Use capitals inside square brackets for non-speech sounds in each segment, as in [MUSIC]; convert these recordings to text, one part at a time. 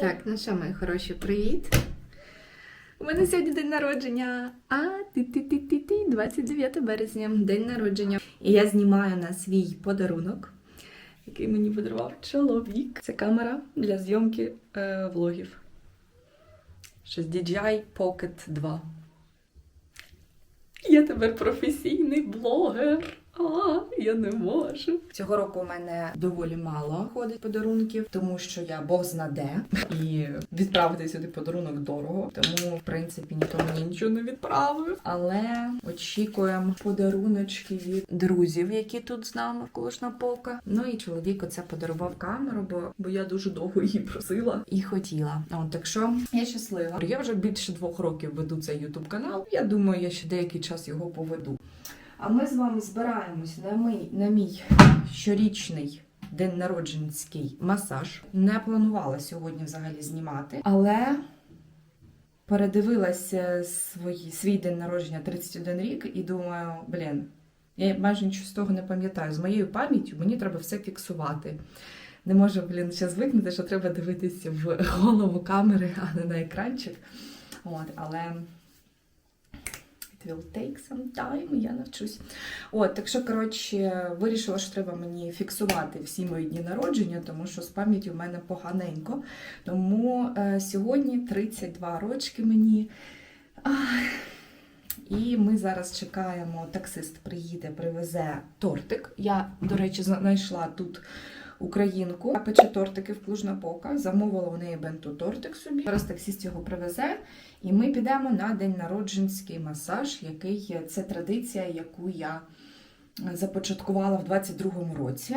Так, ну що, мої хороші, привіт! У мене сьогодні день народження. А ти ти ти ти ти 29 березня, день народження. І я знімаю на свій подарунок, який мені подарував чоловік. Це камера для зйомки е, влогів. Щось DJI Pocket 2. Я тепер професійний блогер. А, я не можу. Цього року у мене доволі мало ходить подарунків, тому що я Бог знаде. І відправити сюди подарунок дорого. Тому, в принципі, ніхто нічого не відправив. Але очікуємо подаруночки від друзів, які тут з нами в Колошнаполка. Ну і чоловік оце подарував камеру, бо, бо я дуже довго її просила і хотіла. От так що я щаслива. Я вже більше двох років веду цей ютуб канал. Я думаю, я ще деякий час його поведу. А ми з вами збираємось на мій, на мій щорічний день народженський масаж. Не планувала сьогодні взагалі знімати, але передивилася свої, свій день народження 31 рік і думаю, блін, я майже нічого з того не пам'ятаю. З моєю пам'яттю мені треба все фіксувати. Не можу, блін, ще звикнути, що треба дивитися в голову камери, а не на екранчик. От, але Will take some time, я навчусь. От, так що, коротше, вирішила, що треба мені фіксувати всі мої дні народження, тому що з пам'яттю в мене поганенько. Тому е, сьогодні 32 рочки мені. Ах. І ми зараз чекаємо, таксист приїде, привезе тортик. Я, до речі, знайшла тут українку, пече тортики в Клужнапока. Замовила у неї бенту тортик собі. Зараз таксист його привезе, і ми підемо на день народженський масаж, який це традиція, яку я започаткувала в 22-му році.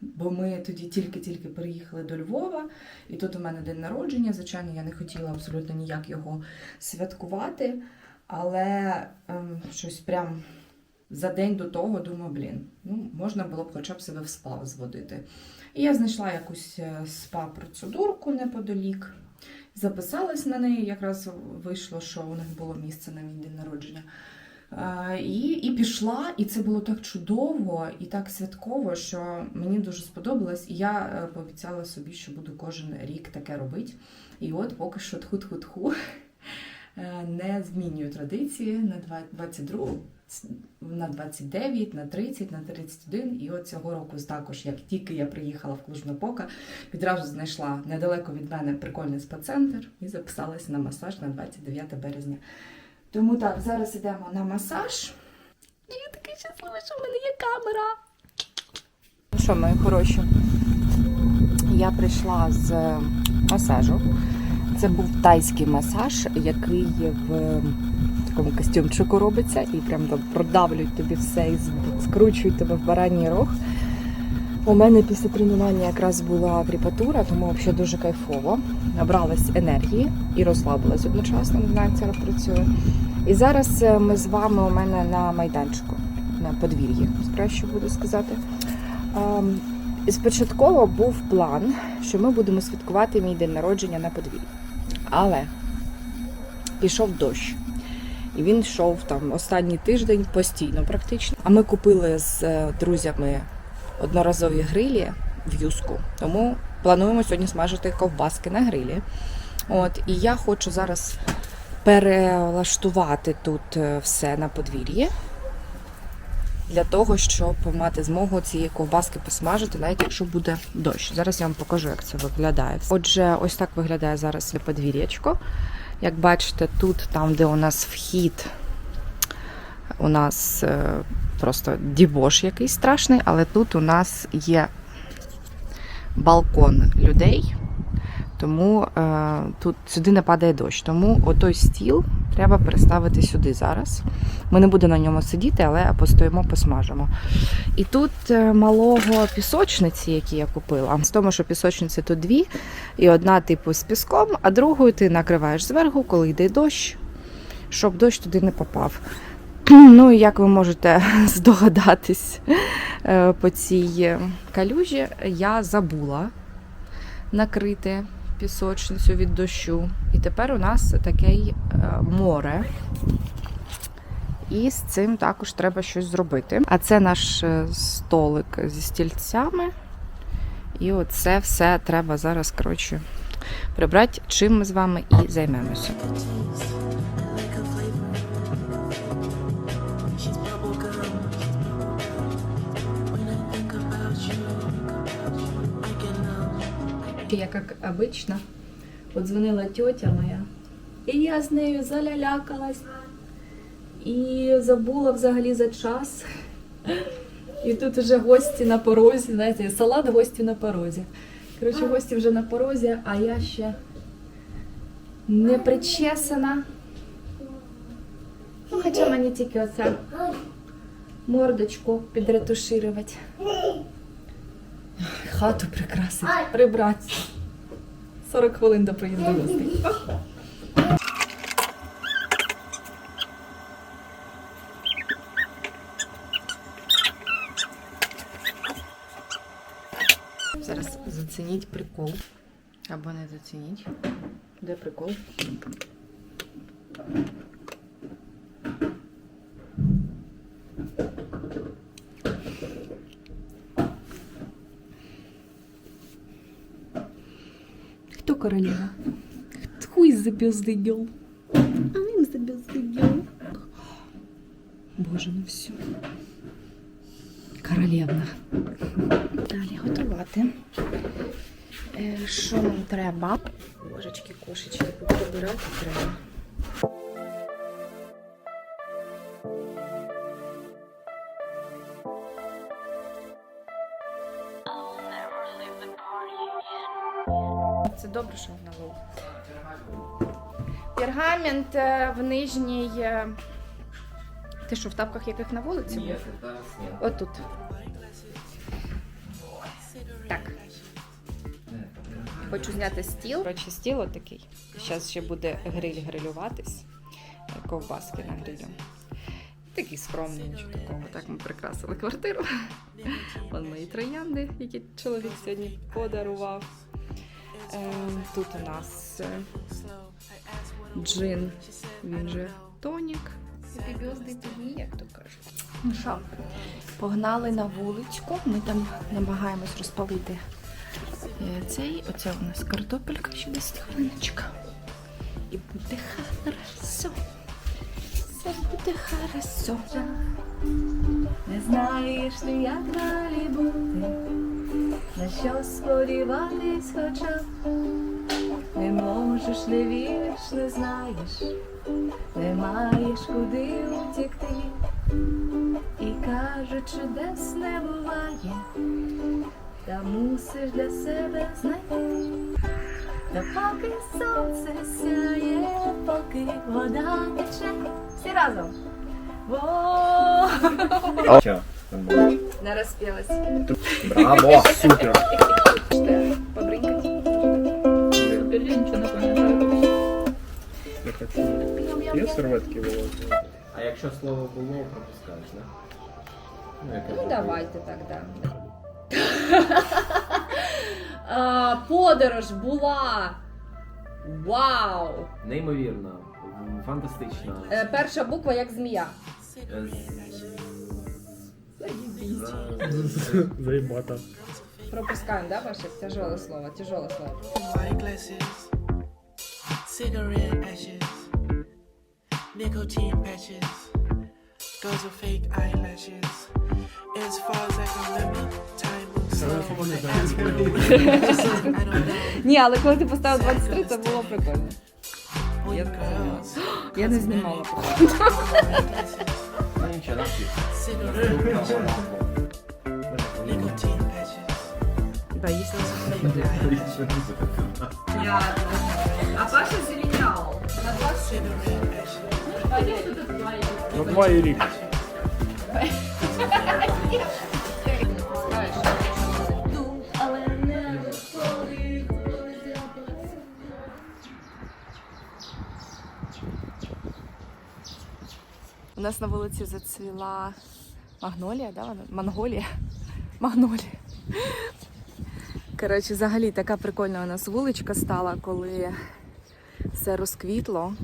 Бо ми тоді тільки-тільки переїхали до Львова, і тут у мене день народження. Звичайно, я не хотіла абсолютно ніяк його святкувати, але ем, щось прям за день до того думаю, блін, ну можна було б хоча б себе в спа зводити. І я знайшла якусь е, спа-процедурку неподалік, записалась на неї, якраз вийшло, що у них було місце на мій день народження. Е, І, і пішла, і це було так чудово і так святково, що мені дуже сподобалось. І я е, пообіцяла собі, що буду кожен рік таке робити. І от поки що тху-тху-тху не змінюю традиції на два- 22 на 29, на 30, на 31. І от цього року також, як тільки я приїхала в Клужнопока, відразу знайшла недалеко від мене прикольний спа-центр і записалася на масаж на 29 березня. Тому так, зараз йдемо на масаж. І я такий щасливий, що в мене є камера. Ну що, мої хороші? Я прийшла з масажу. Це був тайський масаж, який в такому костюмчику робиться, і прям там продавлюють тобі все і скручують тебе в бараній рог. У мене після тренування якраз була кріпатура, тому взагалі дуже кайфово. Набралась енергії і розслабилась одночасно, не знаю, як це працює. І зараз е, ми з вами у мене на майданчику, на подвір'ї, краще буду сказати. Ем, Спочатково був план, що ми будемо святкувати мій день народження на подвір'ї. Але пішов дощ. І він йшов там останній тиждень постійно, практично. А ми купили з е, друзями одноразові грилі в юску. Тому плануємо сьогодні смажити ковбаски на грилі. От, і я хочу зараз перелаштувати тут е, все на подвір'ї. Для того, щоб мати змогу цієї ковбаски посмажити, навіть якщо буде дощ. Зараз я вам покажу, як це виглядає. Отже, ось так виглядає зараз подвір'ячко. Як бачите, тут, там, де у нас вхід, у нас е, просто дібош якийсь страшний, але тут у нас є балкон людей, тому е, тут сюди не падає дощ. Тому отой стіл треба переставити сюди зараз. Ми не будемо на ньому сидіти, але постоїмо, посмажимо. І тут е, малого пісочниці, які я купила, з тому, що пісочниці тут дві, і одна типу з піском, а другою ти накриваєш зверху, коли йде дощ, щоб дощ туди не попав. [CLEARS THROAT] Ну і як ви можете [LAUGHS] здогадатись е, по цій калюжі, я забула накрити пісочницю від дощу. І тепер у нас таке море. І з цим також треба щось зробити. А це наш е, столик зі стільцями. І оце все треба зараз, коротше, прибрати, чим ми з вами і займемося. Я, как обычно, подзвонила тетя моя, і я з нею залялякалась. І забула взагалі за час. І тут вже гості на порозі, знаєте, салат гості на порозі. Коротше, гості вже на порозі, а я ще не причесана. Ну, хоча мені тільки оце мордочку підретуширувати. Хату прикрасити, прибрати. 40 хвилин до приїзду гостей. Зараз зацініть прикол. Або не зацініть. Де прикол? Королева? Хуй забездыгел. А він забездыгел. Боже, ну все. Королевна. Далі готувати. Е, Що нам треба? Божечки, кошечки, прибирати треба. Це добре, що вона був. Пергамент е, в нижній. е, Ти що, в тапках яких на вулиці? був? Зараз ні. Отут. Так. Хочу зняти стіл. Коротше, стіл отакий. Зараз ще буде гриль грилюватись. Ковбаски на грилю. Такий скромний, нічого такого. Так ми прикрасили квартиру. Вон мої троянди, які чоловік сьогодні подарував. Е, Тут у нас е, джин, він же тонік. Зв'язди дні, як то кажуть. Ну що, погнали на вуличку. Ми там намагаємось розпалити е, цей. Оце у нас картопелька ще десь хвилиночка. І буде хорошо. Все буде хорошо. Не знаєш ти, як далі бути, на що сподіватись хоча не можеш, не віриш, не знаєш, не маєш куди утікти, і кажуть, чудес не буває, та мусиш для себе знайти. Та поки сонце сяє, поки вода тече, всі разом. Во! Не розпілась. Браво, супер. Побринькать. Є серветки вологі? А якщо слово було, пропускаєш, да? Ну, Ну, давайте так, да. [LAUGHS] А, Подорож була. Вау! Неймовірно, фантастично. Е, Перша буква як змія. Е, з- Заїбата. Пропускаємо, да, ваше? Тяжеле слово, тяжеле слово. Cigarette ashes, nicotine patches, goes with fake eyelashes. As far as I can remember, time moves slow. I ask for I don't know. Ні, але коли ти поставив 23, це було прикольно. Boy, Я girls, Я не знімала. white glasses, Ну нічого, навчився. cigarette ashes, nicotine patches. Да, якщо Fake eyelashes, А Паша зеленял. На два cigarette ashes. На два і рік. У нас на вулиці зацвіла магнолія, да? вона? [LAUGHS] Магнолія. Коротше, взагалі така прикольна у нас вуличка стала, коли все розквітло.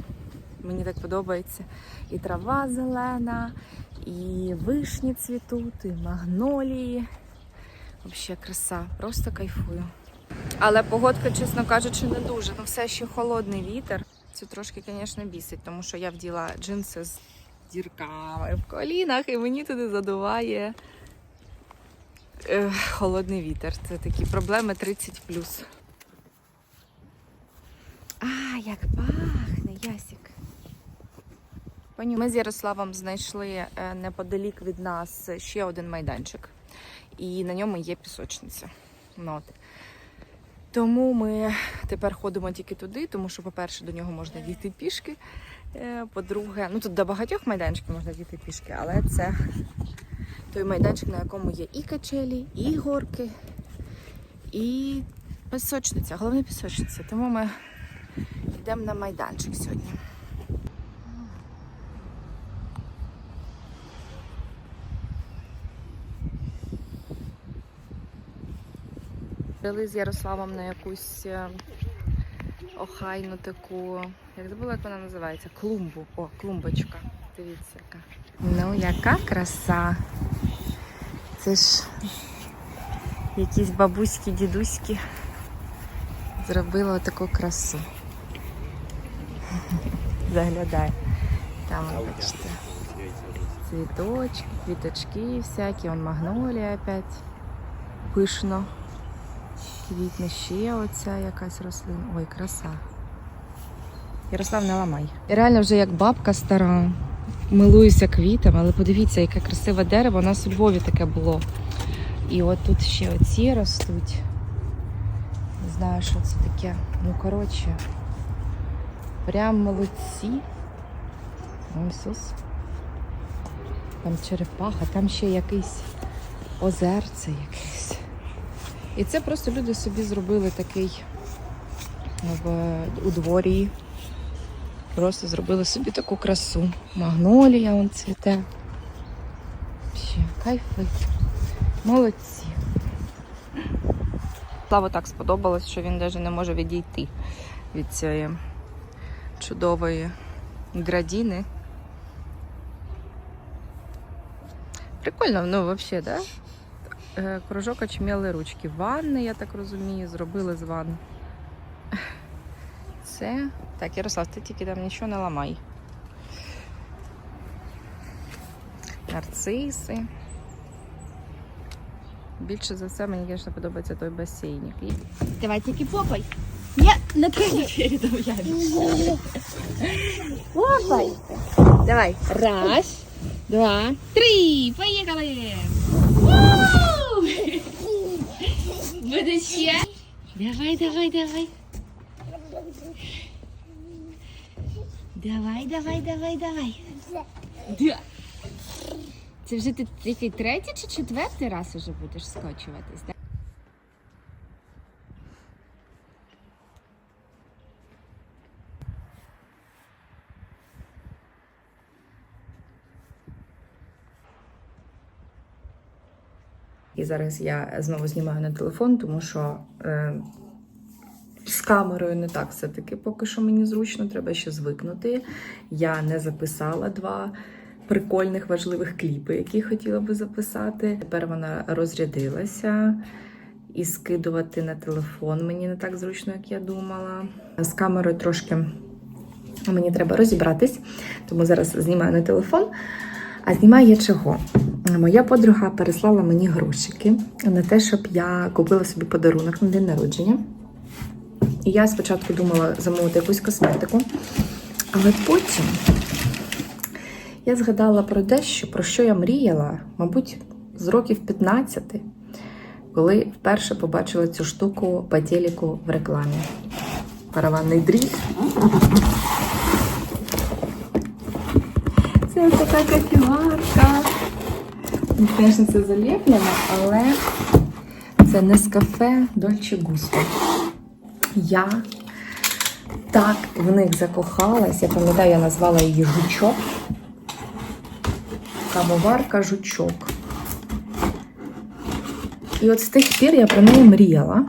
Мені так подобається. І трава зелена, і вишні цвітуть, і магнолії. Взагалі краса, просто кайфую. Але погодка, чесно кажучи, не дуже. Ну, все ще холодний вітер. Це трошки, звісно, бісить, тому що я вділа джинси з дірками в колінах, і мені туди задуває е, холодний вітер. Це такі проблеми 30 А, як пахне, Ясік. Пані, ми з Ярославом знайшли е, неподалік від нас ще один майданчик, і на ньому є пісочниця. Ну. Тому ми тепер ходимо тільки туди, тому що, по-перше, до нього можна дійти пішки. Е, По-друге, ну тут до багатьох майданчиків можна дійти пішки, але це той майданчик, на якому є і качелі, і горки, і пісочниця. Головне пісочниця. Тому ми йдемо на майданчик сьогодні. Дали з Ярославом на якусь е, охайну таку, як забула, як вона називається? Клумбу. О, клумбочка. Дивіться, яка. Ну, яка краса. Це ж якісь бабуські, дідуські зробили таку красу. [LAUGHS] Заглядай. Там, бачите, цвіточки, квіточки всякі, он магнолія опять пишно. Квітне ще оця якась рослина. Ой, краса. Ярослав, не ламай. Реально вже як бабка стара. Милуюся квітами, але подивіться, яке красиве дерево. У нас у Львові таке було. І от тут ще оці ростуть. Не знаю, що це таке. Ну, коротше, прям молодці. Ось. Там черепаха, там ще якийсь озерце якесь. І це просто люди собі зробили такий в, у дворі. Просто зробили собі таку красу. Магнолія он цвіте. Ще кайфи. Молодці. Славу так сподобалось, що він навіть не може відійти від цієї чудової градіни. Прикольно, ну, взагалі, да? Е, Кружок очміли ручки. Ванни, я так розумію, зробили з ванн. Це. Так, Ярослав, ти тільки там нічого не ламай. Нарциси. Більше за все мені, звісно, подобається той басейник. Давай тільки попай. Ні, не трогай. Попай. Давай. Раз, два, три. Поїхали. Буде ще. Давай, давай, давай. Давай, давай, давай, давай. Да. Це вже ти який третій чи четвертий раз уже будеш скочуватись? да? І зараз я знову знімаю на телефон, тому що е, камерою не так все-таки поки що мені зручно, треба ще звикнути. Я не записала два прикольних важливих кліпи, які хотіла би записати. Тепер вона розрядилася. І скидувати на телефон мені не так зручно, як я думала. З камерою трошки мені треба розібратись, тому зараз знімаю на телефон. А знімаю я чого? Моя подруга переслала мені грошики на те, щоб я купила собі подарунок на день народження. І я спочатку думала замовити якусь косметику, але потім я згадала про дещо, про що я мріяла, мабуть, з років 15, коли вперше побачила цю штуку по в рекламі. Параванний дріт. Це така кофіварка. Ну, Звісно, це заліплено, але це не з кафе Дольче Густо. Я так в них закохалась. Я пам'ятаю, я назвала її жучок. Кавоварка жучок. І от з тих пір я про неї мріяла.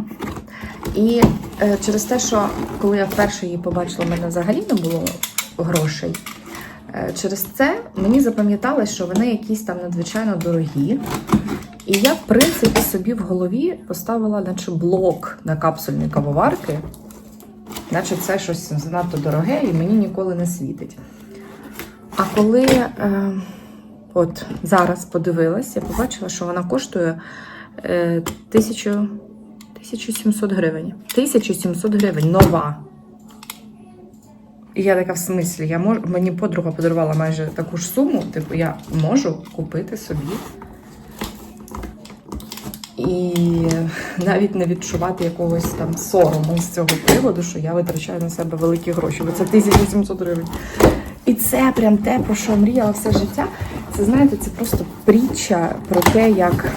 І е, через те, що коли я вперше її побачила, в мене взагалі не було грошей. Е, Через це мені запам'яталось, що вони якісь там надзвичайно дорогі. І я, в принципі, собі в голові поставила, наче блок на капсульні кавоварки, наче це щось занадто дороге і мені ніколи не світить. А коли е, от зараз подивилась, я побачила, що вона коштує е, 1000, 1700 гривень. 1700 гривень нова. І я така в смислі, я можу, мені подруга подарувала майже таку ж суму, типу, я можу купити собі. І навіть не відчувати якогось там сорому з цього приводу, що я витрачаю на себе великі гроші, бо це 1700 гривень. І це прям те, про що мріяла все життя. Це знаєте, це просто притча про те, як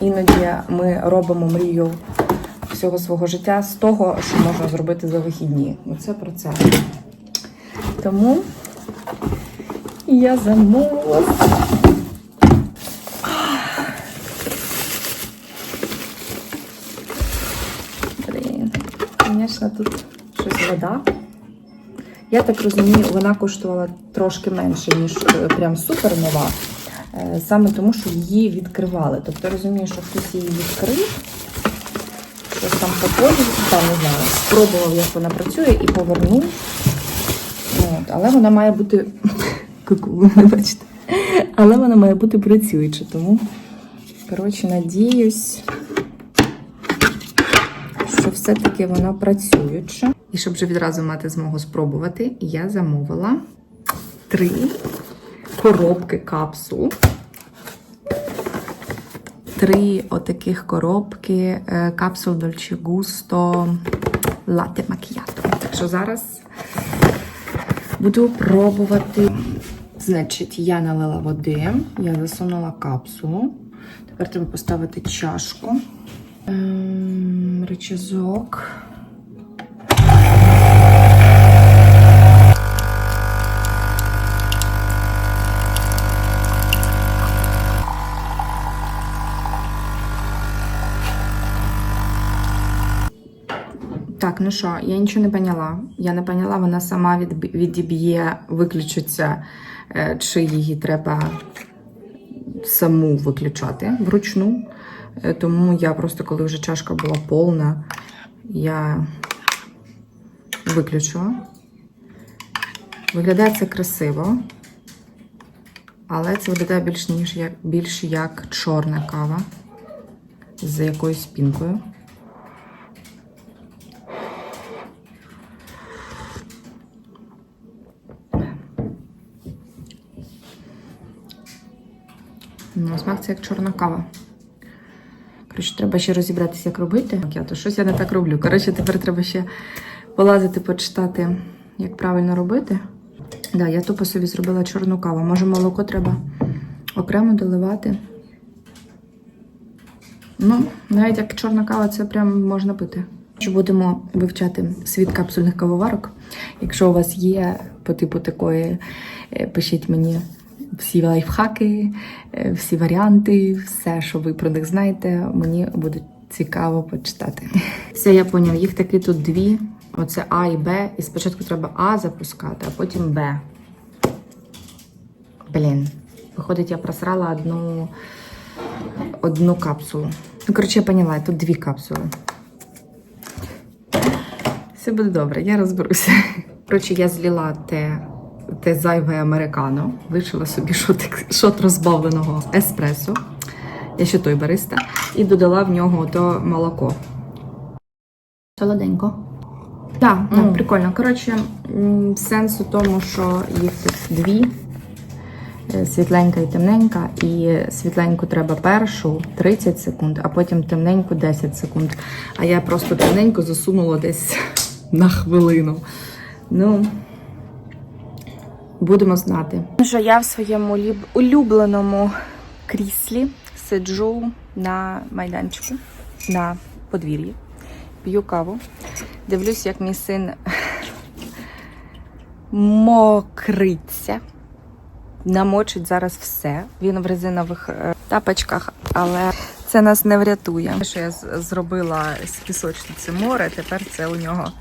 іноді ми робимо мрію всього свого життя з того, що можна зробити за вихідні. Оце про це. Тому я замовила. Блін, звісно, тут щось вода. Я так розумію, вона коштувала трошки менше, ніж е, прям супер нова. Е, Саме тому, що її відкривали. Тобто розумію, що хтось її відкрив, щось там попозив, там не знаю, спробував, як вона працює, і повернув. От, але вона має бути. [LAUGHS] Ку-ку, не бачите. Але вона має бути працююча, тому, коротше, надіюсь, все-таки вона працююча. І щоб вже відразу мати змогу спробувати, я замовила три коробки капсул. Три отаких коробки е, капсул Dolce Gusto Latte Macchiato. Так що зараз буду пробувати. Значить, я налила води, я засунула капсулу. Тепер треба поставити чашку. Ем. Так, ну що, я нічого не поняла. Я не поняла, вона сама відіб'є, виключиться, е, чи її треба саму виключати вручну. Е, Тому я просто, коли вже чашка була повна, я виключила. Виглядає це красиво, але це виглядає більш ніж як більш як чорна кава з якоюсь пінкою. Ну, смак це як чорна кава. Коротше, треба ще розібратися, як робити. Я то щось я не так роблю. Коротше, тепер треба ще полазити, почитати, як правильно робити. Да, я тупо собі зробила чорну каву. Може, молоко треба окремо доливати. Ну, навіть як чорна кава, це прям можна пити. Що будемо вивчати світ капсульних кавоварок. Якщо у вас є по типу такої, е, пишіть мені всі лайфхаки, е, всі варіанти, все, що ви про них знаєте, мені буде цікаво почитати. Все, я поняв, їх таки тут дві. Оце А і Б. І спочатку треба А запускати, а потім Б. Блін. Виходить, я просрала одну, одну капсулу. Ну, коротше, я поняла, тут дві капсули. Все буде добре, я розберуся. Коротше, я зліла те, те зайве американо, лишила собі шот, шот розбавленого еспресо. Я ще той бариста. І додала в нього то молоко. Солоденько. Так, ну, прикольно. Коротше, сенс у тому, що їх тут дві. Е, Світленька і темненька, і світленьку треба першу 30 секунд, а потім темненьку 10 секунд. А я просто темненьку засунула десь [LAUGHS] на хвилину. Ну, будемо знати. Що я в своєму улюбленому кріслі сиджу на майданчику на подвір'ї, п'ю каву, дивлюсь, як мій син мокриться. Намочить зараз все. Він в резинових е, тапочках, але це нас не врятує. Що я зробила з пісочниці море, тепер це у нього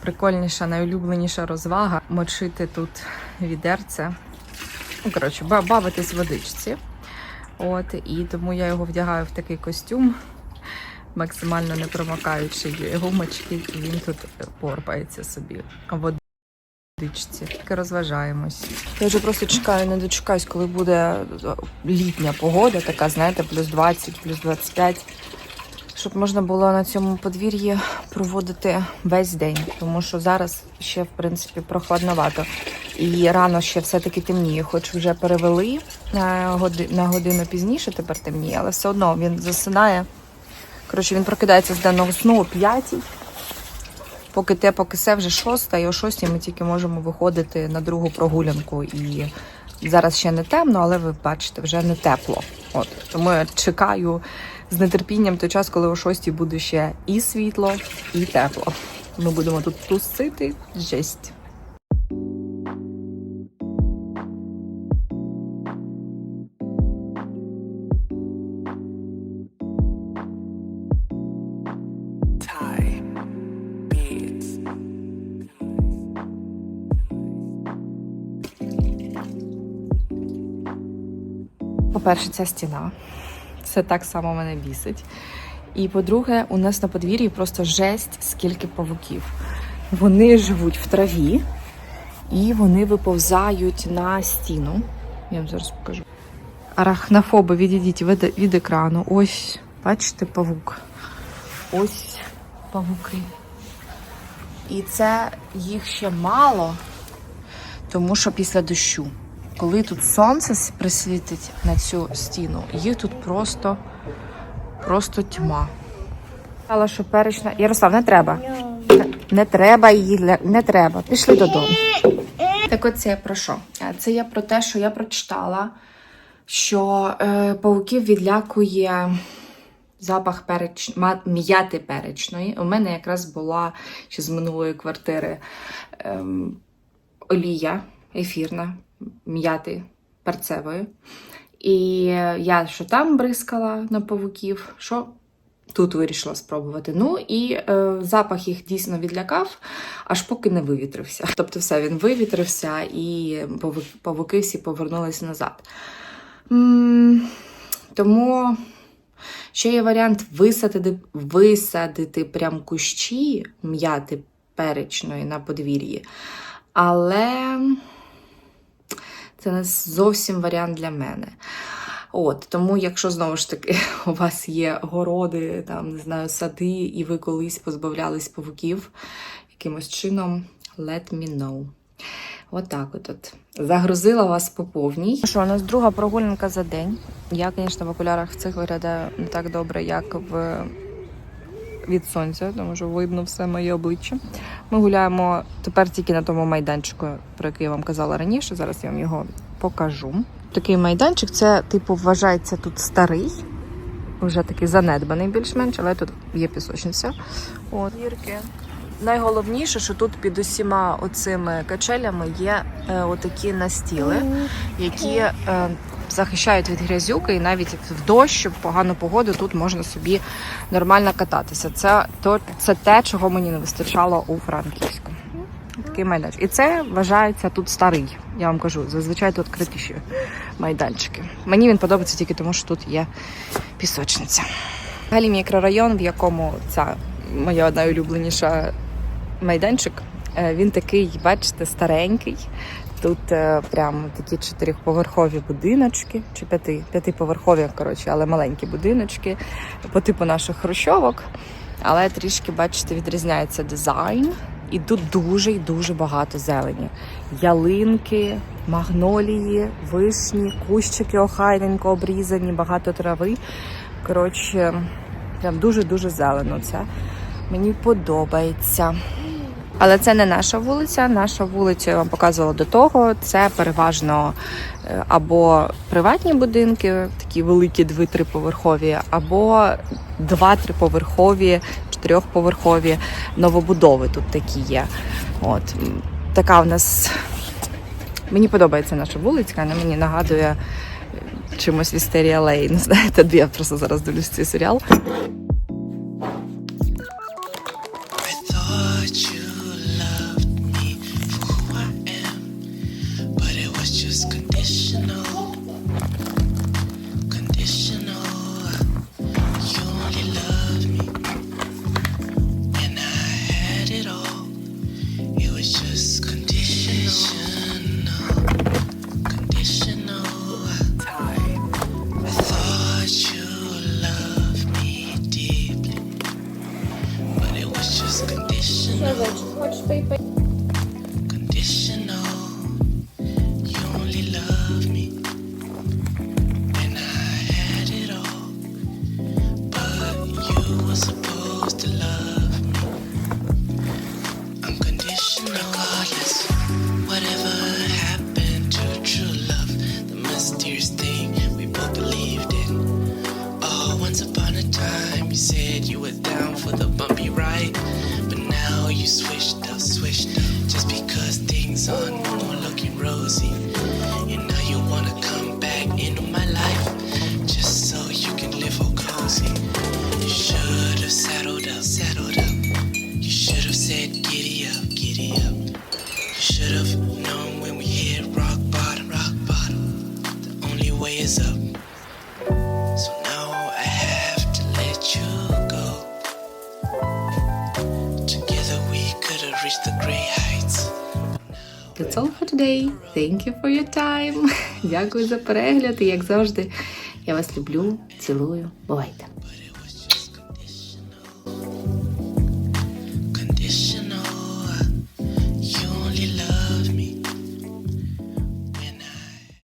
прикольніша, найулюбленіша розвага мочити тут відерце. Ну, коротше, бавитись водичці. От, і тому я його вдягаю в такий костюм, максимально не промокаючи гумочки, і він тут порпається собі. в водичці. Тільки розважаємось. Я вже просто чекаю, не дочекаюсь, коли буде літня погода, така, знаєте, плюс 20, плюс 25. Щоб можна було на цьому подвір'ї проводити весь день, тому що зараз ще в принципі прохладновато. І рано ще все-таки темніє, хоч вже перевели на, годи, на годину пізніше, тепер темніє, але все одно він засинає. Коротше, він прокидається з денного сну о п'ятій. Поки те, поки все вже шоста, і о шостій ми тільки можемо виходити на другу прогулянку. І зараз ще не темно, але ви бачите, вже не тепло. От тому я чекаю з нетерпінням той час, коли о шостій буде ще і світло, і тепло. Ми будемо тут тусити жесть. По-перше, ця стіна. Це так само мене бісить. І по-друге, у нас на подвір'ї просто жесть, скільки павуків. Вони живуть в траві і вони виповзають на стіну. Я вам зараз покажу. Арахнофоби, відійдіть від, екрану. Ось, бачите, павук. Ось павуки. І це їх ще мало, тому що після дощу, коли тут сонце присвітить на цю стіну, їх тут просто, просто тьма. Сказала, що перечна. Ярослав, не треба. Не, треба її, не треба. Пішли додому. Так от це я про що? Це я про те, що я прочитала, що е, пауків відлякує запах переч... м'яти перечної. У мене якраз була ще з минулої квартири ем, олія ефірна м'яти перцевої. І я що там бризкала на павуків, що тут вирішила спробувати. Ну і е, запах їх дійсно відлякав, аж поки не вивітрився. Тобто, все він вивітрився, і павуки всі повернулися назад. М, Тому ще є варіант висадити, висадити прям кущі м'яти перечної на подвір'ї. Але це не зовсім варіант для мене. От, тому, якщо знову ж таки [LAUGHS] у вас є городи, там, не знаю, сади, і ви колись позбавлялись павуків якимось чином, let me know. Отак от, от. Загрузила вас по повній. Що, у нас друга прогулянка за день. Я, звісно, в окулярах в цих виглядаю не так добре, як в від сонця, тому що видно все моє обличчя. Ми гуляємо тепер тільки на тому майданчику, про який я вам казала раніше. Зараз я вам його покажу. Такий майданчик, це, типу, вважається тут старий, вже такий занедбаний більш-менш, але тут є пісочниця. От. Найголовніше, що тут під усіма оцими качелями є е, отакі настіли, які е, захищають від грязюки, і навіть в дощ, в погану погоду тут можна собі нормально кататися. Це, то, це те, чого мені не вистачало у Франківську. Такий майданчик. І це вважається тут старий. Я вам кажу, зазвичай тут критіші майданчики. Мені він подобається тільки тому, що тут є пісочниця. Взагалі мікрорайон, в якому ця моя найулюбленіша майданчик, е, він такий, бачите, старенький. Тут е, прямо такі чотирьохповерхові будиночки, чи п'яти, п'ятиповерхові, коротше, але маленькі будиночки по типу наших хрущовок. Але трішки, бачите, відрізняється дизайн. І тут дуже і дуже багато зелені. Ялинки, магнолії, вишні, кущики охайненько обрізані, багато трави. Коротше, прям дуже-дуже зелено. Це мені подобається. Але це не наша вулиця. Наша вулиця я вам показувала до того. Це переважно е, або приватні будинки, такі великі дві-триповерхові, або два-триповерхові, чотирьохповерхові новобудови тут такі є. От така в нас. Мені подобається наша вулиця, вона мені нагадує чимось Вістерія Лейн. Знаєте, я просто зараз дивлюсь цей серіал. sun. Thank you for your time. [LAUGHS] Дякую за перегляд і, як завжди, я вас люблю, цілую. Бувайте!